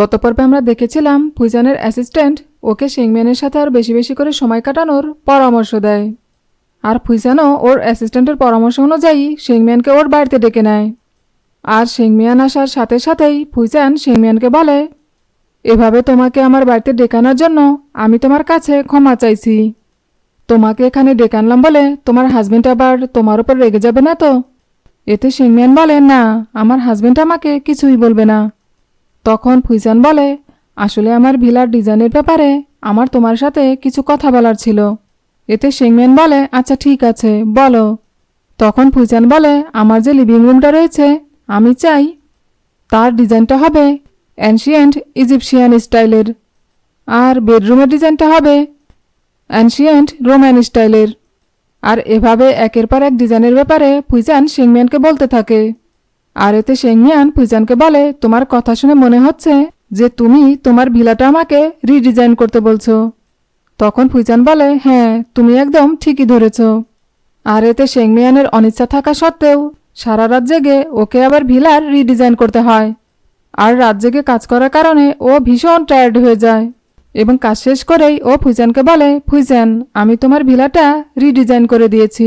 গত পর্বে আমরা দেখেছিলাম ফুইজানের অ্যাসিস্ট্যান্ট ওকে সিংম্যানের সাথে আর বেশি বেশি করে সময় কাটানোর পরামর্শ দেয়। আর ফুইজানও ওর অ্যাসিস্ট্যান্টের পরামর্শ অনুযায়ী সিংম্যানকে ওর বাড়িতে ডেকে নেয়। আর সিংমিয়ান আসার সাথে সাথেই ফুইজান সিংমিয়ানকে বলে, এভাবে তোমাকে আমার বাড়িতে ডেকানোর জন্য আমি তোমার কাছে ক্ষমা চাইছি। তোমাকে এখানে ডেকে আনলাম বলে তোমার হাজবেন্ড আবার তোমার উপর রেগে যাবে না তো? এতে সিংমিয়ান বলে, না, আমার হাজবেন্ড আমাকে কিছুই বলবে না। তখন ফুইজান বলে, আসলে আমার ভিলার ডিজাইনের ব্যাপারে আমার তোমার সাথে কিছু কথা বলার ছিল। এতে সিংম্যান বলে আচ্ছা ঠিক আছে, বলো। তখন ফুইজান বলে, আমার যে লিভিং রুমটা রয়েছে, আমি চাই তার ডিজাইনটা হবে অ্যানশিয়েন্ট ইজিপশিয়ান স্টাইলের, আর বেডরুমের ডিজাইনটা হবে অ্যানশিয়েন্ট রোম্যান স্টাইলের। আর এভাবে একের পর এক ডিজাইনের ব্যাপারে ফুইজান সিংমিয়ানকে বলতে থাকে। আর এতে সেংমিয়ান ফুইজানকে বলে, তোমার কথা শুনে মনে হচ্ছে যে তুমি তোমার ভিলাটা আমাকে রিডিজাইন করতে বলছো। তখন ফুইজান বলে হ্যাঁ তুমি একদম ঠিকই ধরেছ। আর এতে সেংমিয়ানের অনিচ্ছা থাকা সত্ত্বেও সারা রাত জেগে ওকে আবার ভিলার রিডিজাইন করতে হয়। আর রাত জেগে কাজ করার কারণে ও ভীষণ টায়ার্ড হয়ে যায়। এবং কাজ শেষ করেই ও ফুইজানকে বলে ফুইজান আমি তোমার ভিলাটা রিডিজাইন করে দিয়েছি।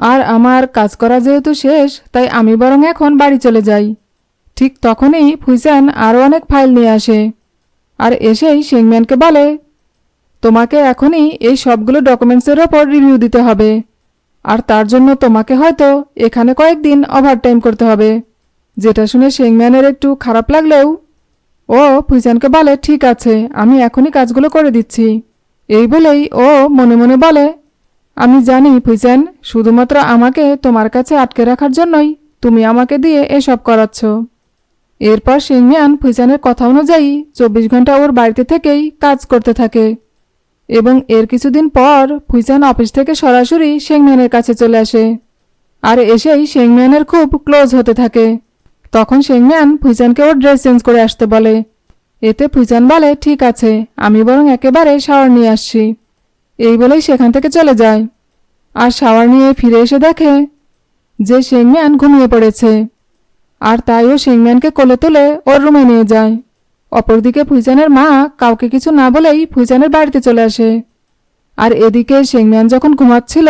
আর আমার কাজ করা যেহেতু শেষ, তাই আমি বরং এখন বাড়ি চলে যাই। ঠিক তখনই ফুইজান আরও অনেক ফাইল নিয়ে আসে। আর এসেই সিংম্যানকে বলে, তোমাকে এখনই এই সবগুলো ডকুমেন্টসের ওপর রিভিউ দিতে হবে। আর তার জন্য তোমাকে হয়তো এখানে কয়েকদিন ওভারটাইম করতে হবে। যেটা শুনে সিংম্যানের একটু খারাপ লাগলেও, ও ফুইজানকে বলে, ঠিক আছে, আমি এখনই কাজগুলো করে দিচ্ছি। এই বলেই ও মনে মনে বলে আমি জানি ফুইজান শুধুমাত্র আমাকে তোমার কাছে আটকে রাখার জন্যই তুমি আমাকে দিয়ে এসব করাচ্ছ। এরপর সিংমিয়ান ফুইজানের কথা অনুযায়ী চব্বিশ ঘণ্টা ওর বাড়িতে থেকেই কাজ করতে থাকে। এবং এর কিছুদিন পর ফুইজান অফিস থেকে সরাসরি শেংম্যানের কাছে চলে আসে। আর এসেই শেংম্যানের খুব ক্লোজ হতে থাকে। তখন শেংম্যান ফুইজানকে ওর ড্রেস চেঞ্জ করে আসতে বলে। এতে ফুইজান বলে, ঠিক আছে, আমি বরং একেবারে শাওয়ার নিয়ে আসছি। এই বলেই সেখান থেকে চলে যায়। আর শাওয়ার নিয়ে ফিরে এসে দেখে যে শেংম্যান ঘুমিয়ে পড়েছে। আর তাই ও শেংম্যানকে কোলে তুলে ওর রুমে নিয়ে যায়। অপরদিকে ফুইজানের মা কাউকে কিছু না বলেই ফুইজানের বাড়িতে চলে আসে। আর এদিকে শেংম্যান যখন ঘুমাচ্ছিল,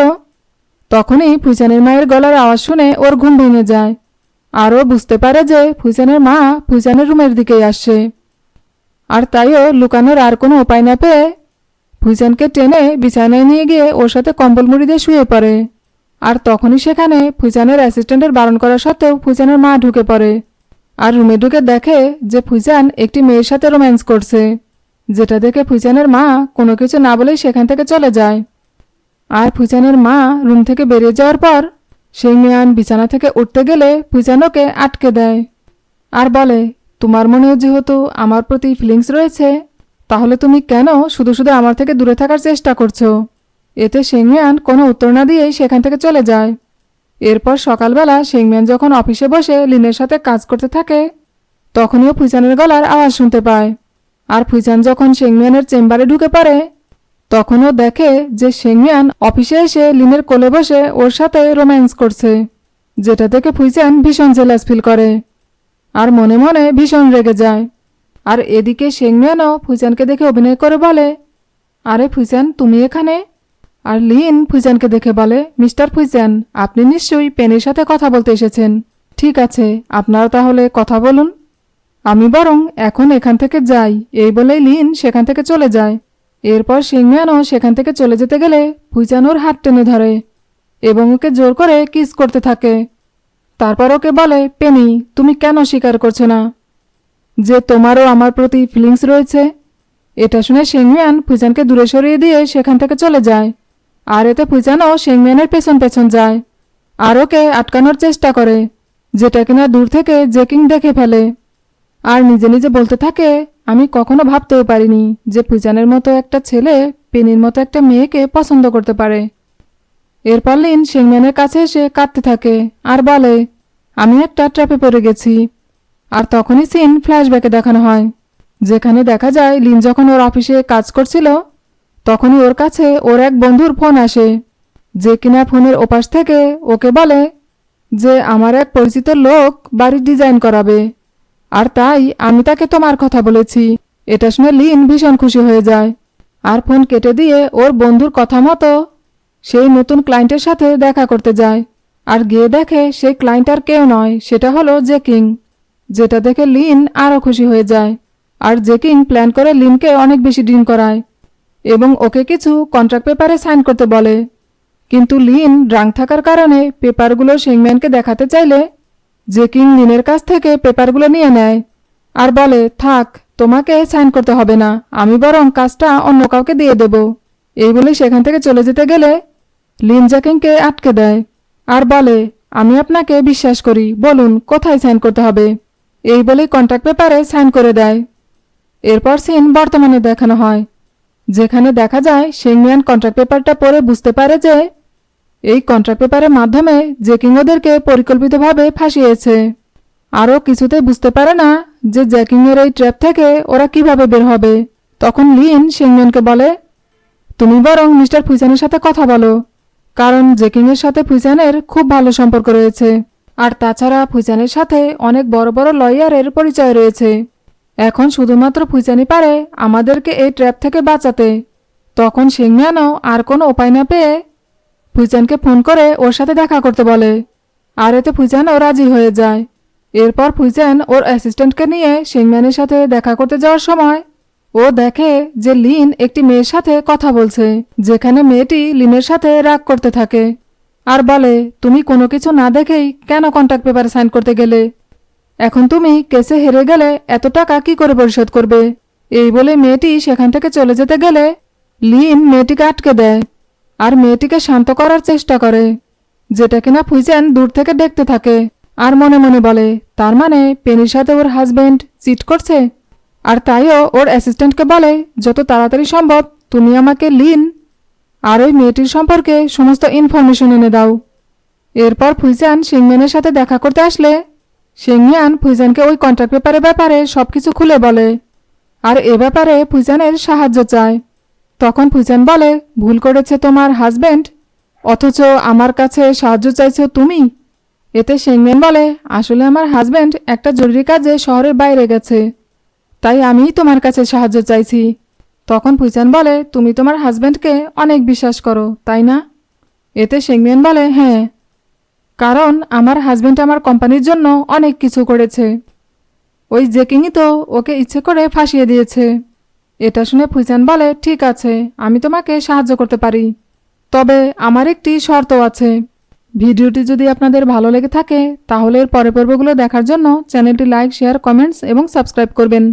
তখনই ফুইজানের মায়ের গলার আওয়াজ শুনে ওর ঘুম ভেঙে যায়। আর ও বুঝতে পারে যে ফুইজানের মা ফুইজানের রুমের দিকেই আসছে আর তাইও লুকানোর আর কোনো উপায় না পেয়ে ফুইজানকে টেনে বিছানায় নিয়ে গিয়ে ওর সাথে কম্বল মুড়ি দিয়ে শুয়ে পড়ে। আর তখনই সেখানে ফুইজানের অ্যাসিস্ট্যান্টের বারণ করা সত্ত্বেও ফুইজানের মা ঢুকে পড়ে। আর রুমে ঢুকে দেখে যে ফুইজান একটি মেয়ের সাথে রোম্যান্স করছে, যেটা দেখে ফুইজানের মা কোনো কিছু না বলেই সেখান থেকে চলে যায়। আর ফুইজানের মা রুম থেকে বেরিয়ে যাওয়ার পর সেই মেয়ান বিছানা থেকে উঠতে গেলে ফুইজান ওকে আটকে দেয়। আর বলে, তোমার মনেও যেহেতু আমার প্রতি ফিলিংস রয়েছে তাহলে তুমি কেন শুধু শুধু আমার থেকে দূরে থাকার চেষ্টা করছ? এতে শেংমিয়ান কোনো উত্তর না দিয়েই সেখান থেকে চলে যায়। এরপর সকালবেলা শেংমিয়ান যখন অফিসে বসে লিনের সাথে কাজ করতে থাকে তখনইও ফুইজানের গলার আওয়াজ শুনতে পায়। আর ফুইজান যখন শেংমিয়ানের চেম্বারে ঢুকে পড়ে, তখনও দেখে যে শেংমিয়ান অফিসে এসে লিনের কোলে বসে ওর সাথে রোম্যান্স করছে, যেটা দেখে ফুইজান ভীষণ জেলাস ফিল করে। আর মনে মনে ভীষণ রেগে যায়। আর এদিকে শেংমিয়ানও ফুইজানকে দেখে অভিনয় করে বলে, আরে ফুইজান তুমি এখানে? আর লিন ফুইজানকে দেখে বলে, মিস্টার ফুইজান আপনি নিশ্চয়ই পেনের সাথে কথা বলতে এসেছেন। ঠিক আছে, আপনারা তাহলে কথা বলুন। আমি বরং এখন এখান থেকে যাই। এই বলেই লিন সেখান থেকে চলে যায়। এরপর সিংমিয়ানও সেখান থেকে চলে যেতে গেলে ফুইজান ওর হাত টেনে ধরে এবং ওকে জোর করে কিস করতে থাকে। তারপর ওকে বলে, পেনি, তুমি কেন স্বীকার করছ না? যে তোমারও আমার প্রতি ফিলিংস রয়েছে। এটা শুনে শেংমিয়ান ফুইজানকে দূরে সরিয়ে দিয়ে সেখান থেকে চলে যায়। আর এতে ফুইজানও শেংমিয়ানের পেছন পেছন যায়। আর ওকে আটকানোর চেষ্টা করে, যেটা কিনা দূর থেকে জেকিং দেখে ফেলে। আর নিজে নিজে বলতে থাকে, আমি কখনো ভাবতেও পারিনি যে ফুইজানের মতো একটা ছেলে পেনির মতো একটা মেয়েকে পছন্দ করতে পারে। এরপর লিন শেংম্যানের কাছে এসে কাঁদতে থাকে আর বলে, আমি একটা ট্র্যাপে পড়ে গেছি। আর তখনই সিন ফ্ল্যাশব্যাকে দেখানো হয়। যেখানে দেখা যায়, লিন যখন ওর অফিসে কাজ করছিল, তখনই ওর কাছে ওর এক বন্ধুর ফোন আসে, যে কিনা ফোনের ওপাশ থেকে ওকে বলে যে, আমার এক পরিচিত লোক বাড়ির ডিজাইন করাবে, আর তাই আমি তাকে তোমার কথা বলেছি। এটা শুনে লিন ভীষণ খুশি হয়ে যায়। আর ফোন কেটে দিয়ে ওর বন্ধুর কথা মতো সেই নতুন ক্লায়েন্টের সাথে দেখা করতে যায়। আর গিয়ে দেখে সেই ক্লায়েন্ট আর কেউ নয়, সেটা হলো জেকিং যেটা দেখে লিন আরও খুশি হয়ে যায়, আর জেকিং প্ল্যান করে লিনকে অনেক বেশি ডিন করায়, এবং ওকে কিছু কন্ট্রাক্ট পেপারে সাইন করতে বলে। কিন্তু লিন ড্রাং থাকার কারণে পেপারগুলো সিংম্যানকে দেখাতে চাইলে জেকিং লিনের কাছ থেকে পেপারগুলো নিয়ে নেয়, আর বলে, থাক, তোমাকে সাইন করতে হবে না, আমি বরং কাজটা অন্য কাউকে দিয়ে দেব। এই বলে সেখান থেকে চলে যেতে গেলে লিন জ্যাকিংকে আটকে দেয়, আর বলে, আমি আপনাকে বিশ্বাস করি, বলুন, কোথায় সাইন করতে হবে? এই বলেই কন্ট্রাক্ট পেপারে সাইন করে দেয়। এরপর সিন বর্তমানে দেখানো হয়। যেখানে দেখা যায় সেংমিয়ান কন্ট্রাক্ট পেপারটা পড়ে বুঝতে পারে যে, এই কন্ট্রাক্ট পেপারের মাধ্যমে জেকিং ওদেরকে পরিকল্পিতভাবে ফাঁসিয়েছে। আরও কিছুতেই বুঝতে পারে না যে জ্যাকিংয়ের এই ট্র্যাপ থেকে ওরা কীভাবে বের হবে। তখন লিন সেংমিয়ানকে বলে, তুমি বরং মিস্টার ফুইসানের সাথে কথা বলো, কারণ জেকিংয়ের সাথে ফুইসানের খুব ভালো সম্পর্ক রয়েছে। আর তাছাড়া ফুইসানের সাথে অনেক বড় বড় লয়ারের পরিচয় রয়েছে। এখন শুধুমাত্র ফুইসানি পারে আমাদেরকে এই ট্র্যাপ থেকে বাঁচাতে। তখন সিংম্যানও আর কোনো উপায় না পেয়ে ফুইচানকে ফোন করে ওর সাথে দেখা করতে বলে। আর এতে ফুইচানও রাজি হয়ে যায়। এরপর ফুইচান ওর অ্যাসিস্ট্যান্টকে নিয়ে সিংম্যানের সাথে দেখা করতে যাওয়ার সময় ও দেখে যে লিন একটি মেয়ের সাথে কথা বলছে, যেখানে মেয়েটি লিনের সাথে রাগ করতে থাকে। আর বলে, তুমি কোনো কিছু না দেখেই কেন কন্ট্যাক্ট পেপারে সাইন করতে গেলে? এখন তুমি কেসে হেরে গেলে এত টাকা কি করে পরিশোধ করবে? এই বলে মেয়েটি সেখান থেকে চলে যেতে গেলে লিন মেয়েটিকে আটকে দেয় আর মেয়েটিকে শান্ত করার চেষ্টা করে, যেটা কিনা ফুইজেন দূর থেকে দেখতে থাকে আর মনে মনে বলে, তার মানে পেনির সাথে ওর হাজবেন্ড চিট করছে? আর তাইও ওর অ্যাসিস্ট্যান্টকে বলে, যত তাড়াতাড়ি সম্ভব তুমি আমাকে লিন আর ওই মেয়েটির সম্পর্কে সমস্ত ইনফরমেশন এনে দাও। এরপর ফুইজান সিংম্যানের সাথে দেখা করতে আসলে। সিংমিয়ান ফুইজানকে ওই কন্ট্রাক্ট পেপারের ব্যাপারে সবকিছু খুলে বলে। আর এ ব্যাপারে ফুইজানের সাহায্য চায়। তখন ফুইজান বলে, ভুল করেছে তোমার হাজবেন্ড অথচ আমার কাছে সাহায্য চাইছো তুমি? এতে সেংমেন বলে, আসলে আমার হাজবেন্ড একটা জরুরি কাজে শহরের বাইরে গেছে, তাই আমি তোমার কাছে সাহায্য চাইছি। তখন ফুইচান বলে, তুমি তোমার হাজব্যান্ডকে অনেক বিশ্বাস করো, তাই না? এতে সেংমেন বলে হ্যাঁ কারণ আমার হাজব্যান্ড আমার কোম্পানির জন্য অনেক কিছু করেছে। ওই জেকিংই তো ওকে ইচ্ছে করে ফাঁসিয়ে দিয়েছে। এটা শুনে ফুইচান বলে, ঠিক আছে, আমি তোমাকে সাহায্য করতে পারি। তবে আমার একটি শর্ত আছে। ভিডিওটি যদি আপনাদের ভালো লেগে থাকে, তাহলে এর পরে পর্বগুলো দেখার জন্য চ্যানেলটি লাইক, শেয়ার, কমেন্টস এবং সাবস্ক্রাইব করবেন।